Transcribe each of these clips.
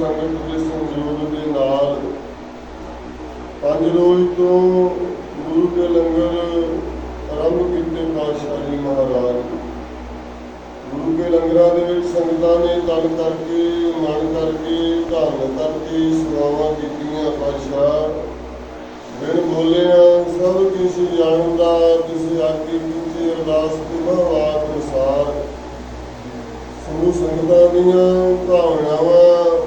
ਸੰਗਤ ਦੇ ਸੰਯੋਗ ਦੇ ਨਾਲ ਪੰਜ ਰੋਜ਼ ਤੋਂ ਗੁਰੂ ਕੇ ਲੰਗਰ ਆਰੰਭ ਕੀਤੇ ਪਾਤਸ਼ਾਹ ਜੀ ਮਹਾਰਾਜ। ਗੁਰੂ ਕੇ ਲੰਗਰਾਂ ਦੇ ਵਿੱਚ ਸੰਗਤਾਂ ਨੇ ਤਨ ਕਰਕੇ, ਮਨ ਕਰਕੇ ਧਾਰਨ ਕਰਕੇ ਸੇਵਾਵਾਂ ਕੀਤੀਆਂ ਪਾਤਸ਼ਾਹ। ਬਿਨ ਬੋਲਿਆ, ਸਭ ਕੁਛ ਜਾਣਦਾ ਤੁਸੀਂ ਆਗੇ ਕੀਤੀ ਅਰਦਾਸ ਪੁਰਵਾਕ ਅਨੁਸਾਰ। ਸਮੂਹ ਸੰਗਤਾਂ ਦੀਆਂ ਭਾਵਨਾਵਾਂ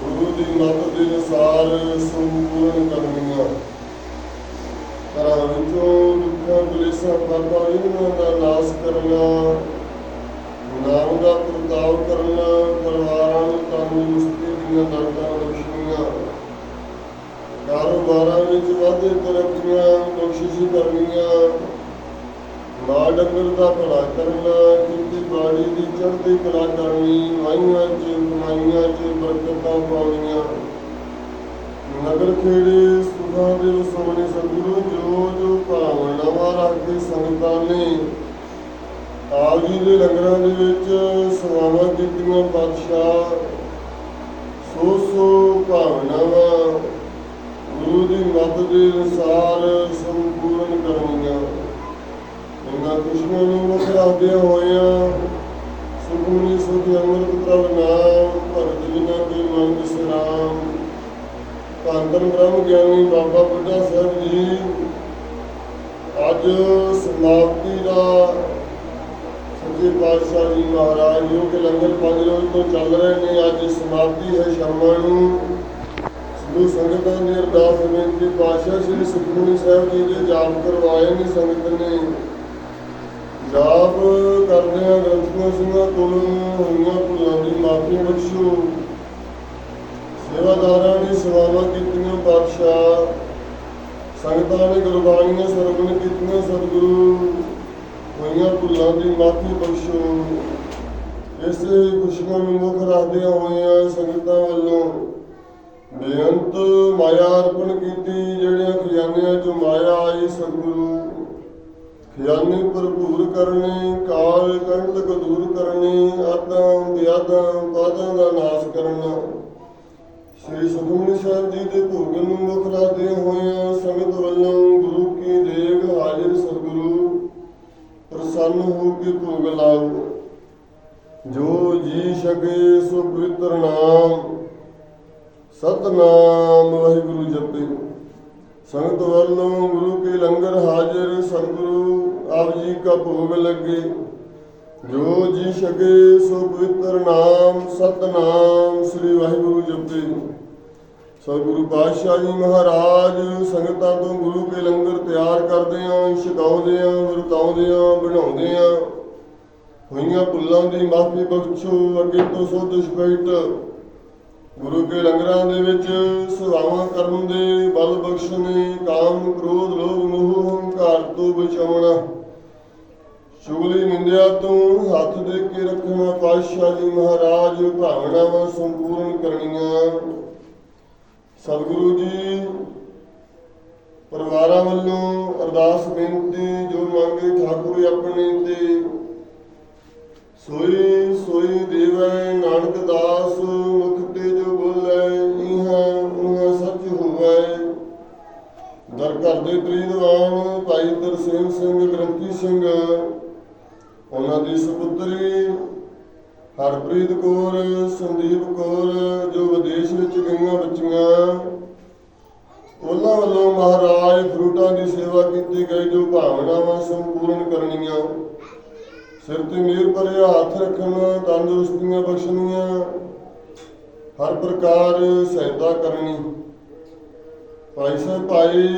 ਗੁਰੂ ਦੀ ਮੱਤ ਦੇ ਅਨੁਸਾਰ ਸੰਪੂਰਨ ਕਰਨੀਆਂ ਘਰਾਂ ਵਿੱਚੋਂ ਦੁੱਖਾਂ ਕਲੇਸ਼ਾਂ ਇਹਨਾਂ ਦਾ ਨਾਸ਼ ਕਰਨਾ ਨਾਮ ਦਾ ਪ੍ਰਤਾਪ ਕਰਨਾ ਪਰਿਵਾਰਾਂ ਨੂੰ ਤੰਦਰੁਸਤੀ ਦੀਆਂ ਦਰਦਾਂ ਬਖਸ਼ਣੀਆਂ। ਕਾਰੋਬਾਰਾਂ ਵਿੱਚ ਵਾਧੇ ਤਰੱਕੀਆਂ, ਬਖਸ਼ਿਸ਼ ਕਰਨੀਆਂ ਮਾਲ ਡੰਗਰ ਦਾ ਭਲਾ ਕਰਨਾ ਖੇਤੀਬਾੜੀ ਦੀ ਚੜ੍ਹਦੀ ਕਲਾ ਕਰਨੀ ਵਾਈਆਂ ਚ ਕਮਾਈਆਂ ਚ ਬਰਕਤਾਂ ਪਾਉਣੀਆਂ। ਨਗਰ ਖੇੜੇ ਸੁਖਾਂ ਦੇ ਵਸੋਣੇ ਸਤਿਗੁਰੂ ਰੱਖ ਕੇ ਸੰਗਤਾਂ ਨੇ ਆਪ ਜੀ ਦੇ ਲੰਗਰਾਂ ਦੇ ਵਿੱਚ ਸੇਵਾਵਾਂ ਕੀਤੀਆਂ ਪਾਤਸ਼ਾਹ। ਸੋ ਸੋ ਭਾਵਨਾਵਾਂ ਗੁਰੂ ਦੀ ਮੱਤ ਦੇ ਅਨੁਸਾਰ ਸੰਪੂਰਨ ਕਰਨੀਆਂ। ਇਹਨਾਂ ਖੁਸ਼ੀਆਂ ਨੂੰ ਮੁੱਖ ਰੱਖਦਿਆਂ ਹੋਇਆ ਸੁਖਮਨੀ ਸੁਖ ਅੰਮ੍ਰਿਤ ਪ੍ਰਭ ਨਾਮ ਭਗਤ ਜਿਨਾ ਕੇ ਮਨ ਵਿਸਰਾਮ ਧੰਨ ਬ੍ਰਹਮ ਗਿਆਨੀ ਬਾਬਾ ਬੁੱਢਾ ਸਾਹਿਬ ਜੀ ਅੱਜ ਸਮਾਪਤੀ ਦਾ ਸੱਚੇ ਪਾਤਸ਼ਾਹ ਜੀ ਮਹਾਰਾਜ ਜੋ ਕਿ ਲੰਗਰ ਪੰਜ ਰੋਜ਼ ਤੋਂ ਚੱਲ ਰਹੇ ਨੇ, ਅੱਜ ਸਮਾਪਤੀ ਹੈ ਸ਼ਰਮਾ ਨੂੰ। ਸਮੂਹ ਸੰਗਤਾਂ ਦੀ ਅਰਦਾਸ ਬੇਨਤੀ, ਪਾਤਸ਼ਾਹ ਸ੍ਰੀ ਸੁਖਮਨੀ ਸਾਹਿਬ ਜੀ ਦੇ ਜਾਪ ਕਰਵਾਏ ਨੇ ਸੰਗਤ ਨੇ। ਜਾਪ ਕਰਦਿਆਂ ਗ੍ਰੰਥੀਆਂ ਸਿੰਘਾਂ ਕੋਲੋਂ ਹੋਈਆਂ ਭੁੱਲਾਂ ਦੀ ਮਾਫੀ ਬਖਸ਼ੋ। ਸੇਵਾਦਾਰਾਂ ਨੇ ਸੇਵਾਵਾਂ ਕੀਤੀਆਂ, ਪਾਤਸ਼ਾਹ ਸੰਗਤਾਂ ਨੇ ਗੁਰਬਾਣੀਆਂ ਸਰਵਣ ਕੀਤੀਆਂ ਸਤਿਗੁਰੂ ਹੋਈਆਂ ਭੁੱਲਾਂ ਦੀ ਮਾਫੀ ਬਖਸ਼ੋ। ਇਸੇ ਖੁਸ਼ੀਆਂ ਨੂੰ ਮੁੱਖ ਰੱਖਦਿਆਂ ਹੋਇਆਂ ਸੰਗਤਾਂ ਵੱਲੋਂ ਬੇਅੰਤ ਮਾਇਆ ਅਰਪਣ ਕੀਤੀ, ਜਿਹੜੀਆਂ ਖਜ਼ਾਨਿਆਂ ਚੋਂ ਮਾਇਆ ਆਈ ਸਤਿਗੁਰੂ। ਖਜ਼ਾਨੇ ਭਰਪੂਰ ਕਰਨੇ, ਕਾਲ ਕੰਟਕ ਦੂਰ ਕਰਨੇ ਆਦਾਂ ਵਿਆਦਾਂ ਪਾਦਾਂ ਦਾ ਨਾਸ਼ ਕਰਨਾ। ਸ੍ਰੀ ਸੁਖਮਨੀ ਸਾਹਿਬ ਜੀ ਦੇ ਭੋਗ ਨੂੰ ਮੁੱਖ ਰੱਖਦੇ ਹੋਇਆਂ ਪ੍ਰਸੰਨ ਹੋ ਕੇ ਭੋਗ ਲਾਓ। ਜੋ ਜੀ ਛਕੇ ਸੋ ਪਵਿੱਤਰ ਨਾਮ। ਸਤਨਾਮ ਵਾਹਿਗੁਰੂ ਜਪੇ। ਸੰਗਤ ਵੱਲੋਂ ਗੁਰੂ ਕੇ ਲੰਗਰ ਹਾਜ਼ਰ ਸਤਿਗੁਰੂ ਆਪ ਜੀ ਕਾ ਭੋਗ ਲੱਗੇ। ਜੋ ਜੀ ਛਕੇ ਸੋ ਪਵਿੱਤਰ ਨਾਮ, ਸਤਨਾਮ ਸ੍ਰੀ ਵਾਹਿਗੁਰੂ ਜਪੇ। ਸਤਿਗੁਰੂ ਪਾਤਸ਼ਾਹ ਜੀ ਮਹਾਰਾਜ, ਸੰਗਤਾਂ ਤੋਂ ਗੁਰੂ ਕੇ ਲੰਗਰ ਤਿਆਰ ਕਰਦੇ ਆਂ ਛਕਾਉਂਦੇ ਆਂ ਵਰਤਾਉਂਦੇ ਆਂ ਬਣਾਉਂਦੇ ਆਂ ਹੋਈਆਂ ਭੁੱਲਾਂ ਦੀ ਮਾਫੀ ਬਖਸ਼ੋ, ਅੱਗੇ ਤੋਂ ਸੋਧ ਸਪੈਟ ਗੁਰੂ ਕੇ ਲੰਗਰਾਂ ਦੇ ਵਿੱਚ ਸੇਵਾਵਾਂ ਕਰਨ ਦੇ ਬਲ ਬਖਸ਼ਣੇ ਕਾਮ ਕ੍ਰੋਧ ਲੋਭ ਮੋਹ ਹੰਕਾਰ ਤੋਂ ਬਚਾਉਣਾ। ਸ਼ੁਗਲੀ ਨਿੰਦਿਆ ਤੋਂ ਹੱਥ ਦੇ ਕੇ ਰੱਖਣਾ, ਪਾਤਸ਼ਾਹ ਜੀ ਮਹਾਰਾਜ, ਭਾਵਨਾਵਾਂ ਸੰਪੂਰਨ ਕਰਨੀਆਂ। ਸਤਿਗੁਰੂ ਜੀ, ਪਰਿਵਾਰਾਂ ਵੱਲੋਂ ਅਰਦਾਸ ਬੇਨਤੀ, ਜੋ ਮੰਗੇ ਠਾਕੁਰ ਆਪਣੇ ਤੇ, ਸੋਈ ਸੋਈ ਦੇਵੈ ਨਾਨਕ ਦਾਸ, ਮੁਖ ਤੇ ਜੋ ਬੋਲੇ, ਇਹਾਂ ਉਹਾਂ ਸੱਚ ਹੋਵੇ। ਦਰ ਘਰ ਦੇ ਪ੍ਰੀਤਵਾਨ, ਭਾਈ ਤਰਸੇਮ ਸਿੰਘ, ਗ੍ਰੰਥੀ ਸਿੰਘ, ਉਹਨਾਂ ਦੀ ਸੁਪੁੱਤਰੀ ਹਰਪ੍ਰੀਤ ਕੌਰ, ਸੰਦੀਪ ਕੌਰ, ਜੋ ਵਿਦੇਸ਼ ਵਿੱਚ ਗਈਆਂ ਬੱਚੀਆਂ। ਉਹਨਾਂ ਵੱਲੋਂ ਮਹਾਰਾਜ ਫਰੂਟਾਂ ਦੀ ਸੇਵਾ ਕੀਤੀ ਗਈ, ਜੋ ਭਾਵਨਾਵਾਂ ਸੰਪੂਰਨ ਕਰਨੀਆਂ। ਸਿਰ ਤੇ ਮੇਰ ਭਰੇ ਹੱਥ ਰੱਖਣ, ਤੰਦਰੁਸਤੀਆਂ ਬਖਸ਼ਣੀਆਂ, ਹਰ ਪ੍ਰਕਾਰ ਸਹਾਇਤਾ ਕਰਨੀ। ਭਾਈ ਸਾਹਿਬ, ਭਾਈ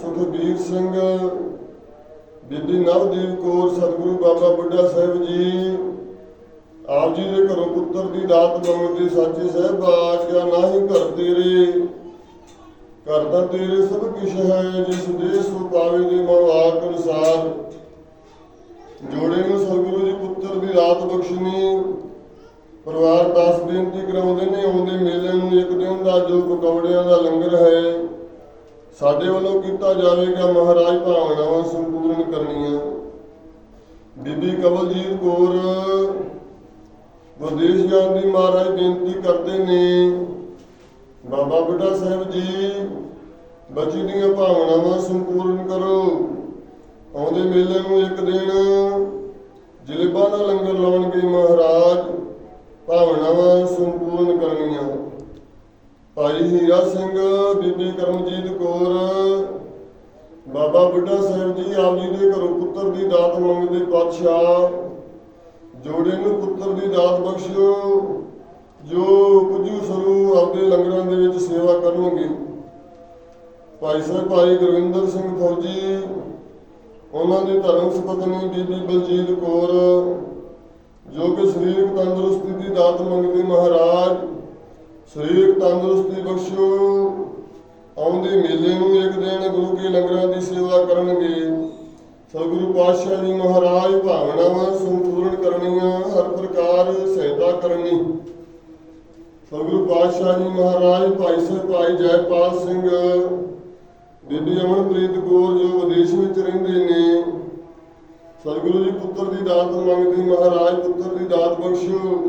ਸੁਖਬੀਰ ਸਿੰਘ, ਬੀਬੀ ਨਵਦੀਪ ਕੌਰ, ਸਤਿਗੁਰੂ ਬਾਬਾ ਬੁੱਢਾ ਸਾਹਿਬ ਜੀ ਆਪ ਜੀ ਦੇ ਘਰੋਂ ਪੁੱਤਰ ਦੀ ਦਾਤ ਮੰਗਦੇ ਸਾਚੇ ਸਾਹਿਬ ਆਖਿਆ ਨਾਹੀ ਘਰ ਤੇਰੇ, ਘਰ ਤਾਂ ਤੇਰੇ ਸਭ ਕਿਛ ਹੈ, ਜਿਸ ਦੇਸ ਸੋ ਪਾਵੇ ਦੇ ਮਵਾਕ ਅਨੁਸਾਰ। ਜੋੜੇ ਨੂੰ ਸਤਿਗੁਰੂ ਜੀ ਪੁੱਤਰ ਦੀ ਰਾਤ ਬਖਸ਼ਣੀ ਪਰਿਵਾਰ ਦਾਸ ਬੇਨਤੀ ਕਰਾਉਂਦੇ ਨੇ, ਆਉਂਦੇ ਮੇਲੇ ਨੂੰ ਇੱਕ ਦਿਨ ਦਾ ਜੋ ਪਕੌੜਿਆਂ ਦਾ ਲੰਗਰ ਹੈ, ਸਾਡੇ ਵੱਲੋਂ ਕੀਤਾ ਜਾਵੇਗਾ, ਮਹਾਰਾਜ ਭਾਵਨਾਵਾਂ ਸੰਪੂਰਨ ਕਰਨੀਆਂ। ਬੀਬੀ ਕਵਲਜੀਤ ਕੌਰ ਵਿਦੇਸ਼ ਜਾਣ ਦੀ ਮਹਾਰਾਜ ਬੇਨਤੀ ਕਰਦੇ ਨੇ, ਬਾਬਾ ਬੁੱਢਾ ਸਾਹਿਬ ਜੀ, ਬੱਚੀ ਦੀਆਂ ਭਾਵਨਾਵਾਂ ਸੰਪੂਰਨ ਕਰੋ। ਆਉਂਦੇ ਮੇਲੇ ਨੂੰ ਇੱਕ ਦਿਨ ਜਲੇਬਾਂ ਦਾ ਲੰਗਰ ਲਾਉਣਗੇ ਮਹਾਰਾਜ, ਭਾਵਨਾਵਾਂ ਸੰਪੂਰਨ ਕਰਨੀਆਂ। ਭਾਈ ਹੀਰਾ ਸਿੰਘ, ਬੀਬੀ ਕਰਮਜੀਤ ਕੌਰ, ਬਾਬਾ ਬੁੱਢਾ ਸਾਹਿਬ ਜੀ, ਆਪ ਜੀ ਦੇ ਘਰੋਂ ਪੁੱਤਰ ਦੀ ਦਾਤ ਮੰਗਦੇ ਪਾਤਸ਼ਾਹ। ਜੋੜੇ ਨੂੰ ਪੁੱਤਰ ਦੀ ਦਾਤ ਬਖਸ਼ਿਓ, ਜੋ ਕੁਝੂ ਸਰੂ ਆਪਦੇ ਲੰਗਰਾਂ ਦੇ ਵਿੱਚ ਸੇਵਾ ਕਰਨਗੇ। ਭਾਈ ਸਾਹਿਬ, ਭਾਈ ਗੁਰਵਿੰਦਰ ਸਿੰਘ ਫੌਜੀ, ਉਹਨਾਂ ਦੀ ਧਰਮ ਸੁਪਤਨੀ ਬੀਬੀ ਬਲਜੀਤ ਕੌਰ, ਜੋ ਕਿ ਸਰੀਰਕ ਤੰਦਰੁਸਤੀ ਦੀ ਦਾਤ ਮੰਗਦੇ ਮਹਾਰਾਜ, ਸਰੀਰਕ ਤੰਦਰੁਸਤੀ ਬਖਸ਼ਿਓ, ਆਉਂਦੇ ਮੇਲੇ ਨੂੰ ਇੱਕ ਦਿਨ ਗੁਰੂ ਕੇ ਲੰਗਰਾਂ ਦੀ ਸੇਵਾ ਕਰਨਗੇ। ਸਤਿਗੁਰੂ ਪਾਤਸ਼ਾਹ ਜੀ ਮਹਾਰਾਜ ਭਾਵਨਾਵਾਂ ਸੰਪੂਰਨ ਕਰਨੀਆਂ, ਹਰ ਪ੍ਰਕਾਰ ਸਹਾਇਤਾ ਕਰਨੀ। ਸਤਿਗੁਰੂ ਪਾਤਸ਼ਾਹ ਜੀ ਮਹਾਰਾਜ, ਭਾਈ ਸਾਹਿਬ, ਭਾਈ ਜੈਪਾਲ ਸਿੰਘ, ਬੀਬੀ ਅਮਨਪ੍ਰੀਤ ਕੌਰ ਜੋ ਵਿਦੇਸ਼ ਵਿੱਚ ਰਹਿੰਦੇ ਨੇ, ਸਤਿਗੁਰੂ ਜੀ ਪੁੱਤਰ ਦੀ ਦਾਤ ਮੰਗਦੇ, ਮਹਾਰਾਜ ਪੁੱਤਰ ਦੀ ਦਾਤ ਬਖਸ਼ੋ।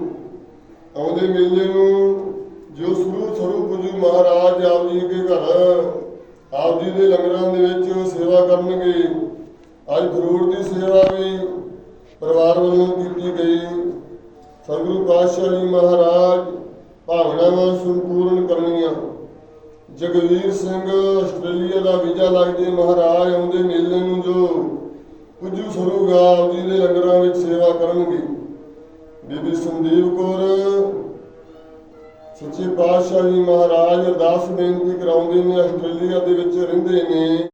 ਆਉਂਦੇ ਮੇਲੇ ਨੂੰ ਜੋ ਸਰੂਪ ਸਰੂ ਪੁਜੂ ਮਹਾਰਾਜ ਆਪ ਜੀ ਦੇ ਘਰ, ਆਪ ਜੀ ਦੇ ਲੰਗਰਾਂ ਦੇ ਵਿੱਚ ਸੇਵਾ ਕਰਨਗੇ। ਅੱਜ ਫਰੂਟ ਦੀ ਸੇਵਾ ਵੀ ਪਰਿਵਾਰ ਵੱਲੋਂ ਕੀਤੀ ਗਈ। ਸਤਿਗੁਰੂ ਪਾਤਸ਼ਾਹ ਜੀ ਮਹਾਰਾਜ ਭਾਵਨਾਵਾਂ ਸੰਪੂਰਨ ਕਰਨੀਆਂ। ਜਗਵੀਰ ਸਿੰਘ ਆਸਟ੍ਰੇਲੀਆ ਦਾ ਵੀਜ਼ਾ ਲੱਗਦੇ ਮਹਾਰਾਜ ਆਉਂਦੇ ਮੇਲੇ ਨੂੰ ਜੋ ਕੁਝੂ ਸਰੂਗਾ ਆਪ ਜੀ ਦੇ ਲੰਗਰਾਂ ਵਿੱਚ ਸੇਵਾ ਕਰਨਗੇ। ਬੀਬੀ ਸੰਦੀਪ ਕੌਰ, ਸੱਚੇ ਪਾਤਸ਼ਾਹ ਜੀ ਮਹਾਰਾਜ ਅਰਦਾਸ ਬੇਨਤੀ ਕਰਾਉਂਦੇ ਨੇ ਆਸਟ੍ਰੇਲੀਆ ਦੇ ਵਿੱਚ ਰਹਿੰਦੇ ਨੇ।